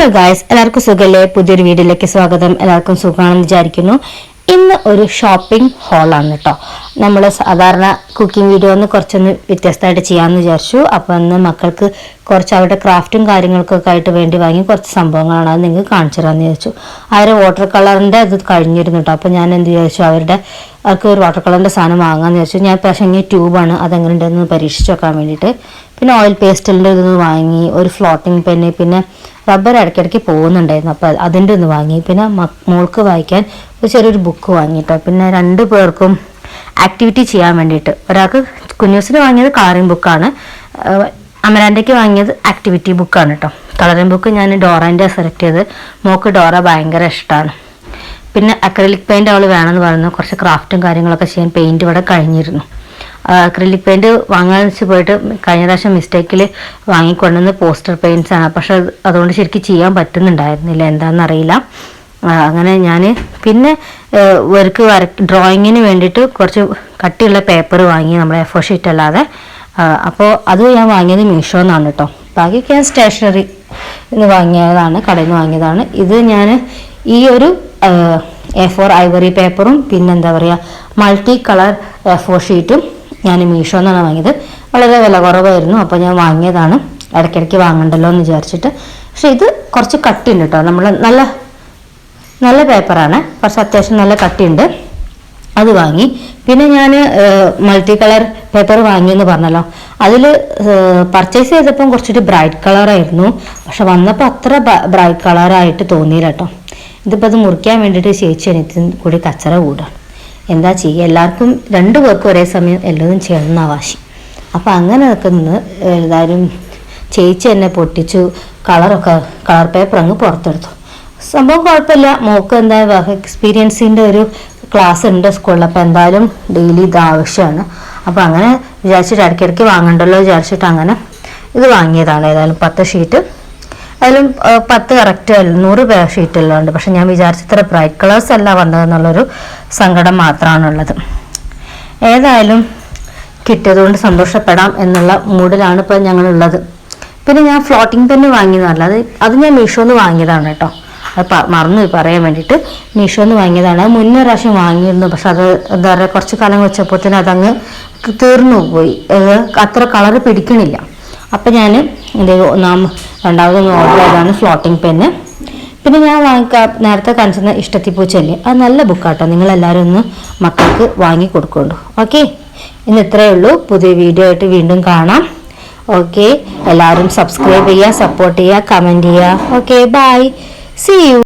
Hello guys എല്ലാവർക്കും സുഖല്ലേ? പുതിയൊരു വീഡിയോയിലേക്ക് സ്വാഗതം. എല്ലാവർക്കും സുഖമാണെന്ന് വിചാരിക്കുന്നു. ഇന്ന് ഒരു ഷോപ്പിംഗ് ഹോളാണ് കേട്ടോ നമ്മൾ സാധാരണ കുക്കിംഗ് വീഡിയോ ഒന്ന് കുറച്ചൊന്ന് വ്യത്യസ്തമായിട്ട് ചെയ്യാമെന്ന് വിചാരിച്ചു. അപ്പോൾ ഇന്ന് മക്കൾക്ക് കുറച്ച് അവരുടെ ക്രാഫ്റ്റും കാര്യങ്ങൾക്കൊക്കെ ആയിട്ട് വേണ്ടി വാങ്ങി കുറച്ച് സംഭവങ്ങളാണ് അത് നിങ്ങൾക്ക് കാണിച്ചു തരാമെന്ന് വിചാരിച്ചു. അവർ വാട്ടർ കളറിന്റെ അത് കഴിഞ്ഞിരുന്നു കേട്ടോ അപ്പോൾ ഞാൻ എന്ത് വിചാരിച്ചു? അവരുടെ അവർക്ക് ഒരു വാട്ടർ കളറിന്റെ സാധനം വാങ്ങാമെന്ന് വിചാരിച്ചു. ഞാൻ പക്ഷേ ഇങ്ങനെ ട്യൂബാണ് അതെങ്ങനെ ഉണ്ടെന്ന് പരീക്ഷിച്ച് നോക്കാൻ വേണ്ടിയിട്ട്. പിന്നെ ഓയിൽ പേസ്റ്റലിന്റെ ഇതൊന്ന് വാങ്ങി ഒരു ഫ്ലോട്ടിംഗ് പെന്ന് പിന്നെ റബ്ബർ ഇടയ്ക്കിടയ്ക്ക് പോകുന്നുണ്ടായിരുന്നു. അപ്പോൾ അതിന്റെ ഒന്ന് വാങ്ങി. പിന്നെ മോൾക്ക് വായിക്കാൻ ഒരു ചെറിയൊരു ബുക്ക് വാങ്ങിയിട്ടോ പിന്നെ രണ്ട് പേർക്കും ആക്ടിവിറ്റി ചെയ്യാൻ വേണ്ടിയിട്ട്. ഒരാൾക്ക് കുഞ്ഞൂസിന് വാങ്ങിയത് കളറിംഗ് ബുക്കാണ് അമരാന്റെക്ക് വാങ്ങിയത് ആക്ടിവിറ്റി ബുക്കാണ് കേട്ടോ കളറിംഗ് ബുക്ക് ഞാൻ ഡോറേന്റെ സെലക്ട് ചെയ്ത്. മോൾക്ക് ഡോറ ഭയങ്കര ഇഷ്ടമാണ് പിന്നെ അക്രലിക് പെയിന്റ് അവൾ വേണമെന്ന് പറഞ്ഞു. കുറച്ച് ക്രാഫ്റ്റും കാര്യങ്ങളൊക്കെ ചെയ്യാൻ പെയിന്റ് ഇവിടെ കഴിഞ്ഞിരുന്നു. അക്രലിക് പെയിന്റ് വാങ്ങാൻ വെച്ച് പോയിട്ട് കഴിഞ്ഞ പ്രാവശ്യം മിസ്റ്റേക്കിൽ വാങ്ങിക്കൊണ്ടുവന്ന് പോസ്റ്റർ പെയിന്റ്സ് ആണ്. പക്ഷെ അതുകൊണ്ട് ശരിക്കും ചെയ്യാൻ പറ്റുന്നുണ്ടായിരുന്നില്ല. എന്താണെന്നറിയില്ല അങ്ങനെ ഞാൻ പിന്നെ വർക്ക് വര ഡ്രോയിങ്ങിന് വേണ്ടിയിട്ട് കുറച്ച് കട്ടിയുള്ള പേപ്പർ വാങ്ങി നമ്മുടെ എഫോ ഷീറ്റ് അല്ലാതെ. അപ്പോൾ അത് ഞാൻ വാങ്ങിയത് മീഷോ എന്നാണ് കേട്ടോ ബാക്കിയൊക്കെ ഞാൻ സ്റ്റേഷനറി എന്ന് വാങ്ങിയതാണ് കടയിൽ നിന്ന് വാങ്ങിയതാണ്. ഇത് ഞാൻ ഈ ഒരു എ ഫോർ ഐവറി പേപ്പറും പിന്നെന്താ പറയുക മൾട്ടി കളർ എ ഫോർ ഷീറ്റും ഞാൻ മീഷോ എന്നാണ് വാങ്ങിയത്. വളരെ വില കുറവായിരുന്നു. അപ്പോൾ ഞാൻ വാങ്ങിയതാണ്. ഇടയ്ക്കിടയ്ക്ക് വാങ്ങണ്ടല്ലോ എന്ന് വിചാരിച്ചിട്ട്. പക്ഷെ ഇത് കുറച്ച് കട്ടിയുണ്ട് കേട്ടോ നമ്മൾ നല്ല നല്ല പേപ്പറാണ്. കുറച്ച് അത്യാവശ്യം നല്ല കട്ടിയുണ്ട്. അത് വാങ്ങി. പിന്നെ ഞാൻ മൾട്ടി കളർ പേപ്പർ വാങ്ങിയെന്ന് പറഞ്ഞല്ലോ. അതിൽ പർച്ചേസ് ചെയ്തപ്പം കുറച്ചൊരു ബ്രൈറ്റ് കളറായിരുന്നു. പക്ഷെ വന്നപ്പോൾ അത്ര ബ്രൈറ്റ് കളറായിട്ട് തോന്നിയില്ല കേട്ടോ ഇതിപ്പോൾ അത് മുറിക്കാൻ വേണ്ടിയിട്ട് ചേച്ചി എനിക്ക് കൂടി കച്ചറ കൂടാണ്. എന്താ ചെയ്യുക? എല്ലാവർക്കും രണ്ടു പേർക്കും ഒരേ സമയം എല്ലാതും ചെയ്യണമെന്ന വാശി. അപ്പം അങ്ങനെ നിൽക്കുന്ന എല്ലാവരും ചേച്ചി എന്നെ പൊട്ടിച്ചു കളറൊക്കെ കളർ പേപ്പർ അങ്ങ് പുറത്തെടുത്തു. സംഭവം കുഴപ്പമില്ല. മോക്ക് എന്താ എക്സ്പീരിയൻസിന്റെ ഒരു ക്ലാസ് ഉണ്ട് സ്കൂളിൽ അപ്പോൾ എന്തായാലും ഡെയിലി ഇത് ആവശ്യമാണ്. അപ്പോൾ അങ്ങനെ വിചാരിച്ചിട്ട് ഇടയ്ക്കിടയ്ക്ക് വാങ്ങണ്ടല്ലോ വിചാരിച്ചിട്ട് അങ്ങനെ ഇത് വാങ്ങിയതാണ്. ഏതായാലും പത്ത് ഷീറ്റ് അതിലും പത്ത് കറക്റ്റ് നൂറ് പേർ ഷീറ്റ് എല്ലാം ഉണ്ട്. പക്ഷെ ഞാൻ വിചാരിച്ചത്ര ബ്രൈറ്റ് കളേഴ്സ് അല്ല വന്നതെന്നുള്ളൊരു സങ്കടം മാത്രമാണുള്ളത്. ഏതായാലും കിട്ടിയതുകൊണ്ട് സന്തോഷപ്പെടാം എന്നുള്ള മൂഡിലാണ് ഇപ്പോൾ ഞങ്ങളുള്ളത്. പിന്നെ ഞാൻ ഫ്ലോട്ടിംഗ് പെന്ന് വാങ്ങിയതല്ല അത് അത് ഞാൻ മീഷോന്ന് വാങ്ങിയതാണ് കേട്ടോ. അത് മറന്നു പറയാൻ വേണ്ടിയിട്ട്. മീഷോന്ന് വാങ്ങിയതാണ്. മുന്നേ പ്രാവശ്യം വാങ്ങിയിരുന്നു പക്ഷെ അത് എന്താ പറയുക കുറച്ച് കാലം വെച്ചപ്പോൾ തന്നെ അതങ്ങ് തീർന്നു പോയി അത്ര കളർ പിടിക്കണില്ല. അപ്പം ഞാൻ എന്റെ നാം രണ്ടാമതൊന്ന് ഓർഡർ ചെയ്തതാണ് ഫ്ലോട്ടിംഗ് പെന്ന് പിന്നെ ഞാൻ വാങ്ങിക്കാ നേരത്തെ കാണിച്ചിരുന്ന ഇഷ്ടത്തിപ്പൂച്ചല്ലേ അത് നല്ല ബുക്കാട്ടോ നിങ്ങളെല്ലാവരും ഒന്ന് മക്കൾക്ക് വാങ്ങി കൊടുക്കുള്ളൂ ഓക്കെ ഇന്ന് ഇത്രയേ ഉള്ളൂ. പുതിയ വീഡിയോ ആയിട്ട് വീണ്ടും കാണാം. ഓക്കെ എല്ലാവരും സബ്സ്ക്രൈബ് ചെയ്യുക സപ്പോർട്ട് ചെയ്യുക കമന്റ് ചെയ്യുക. Okay bye C U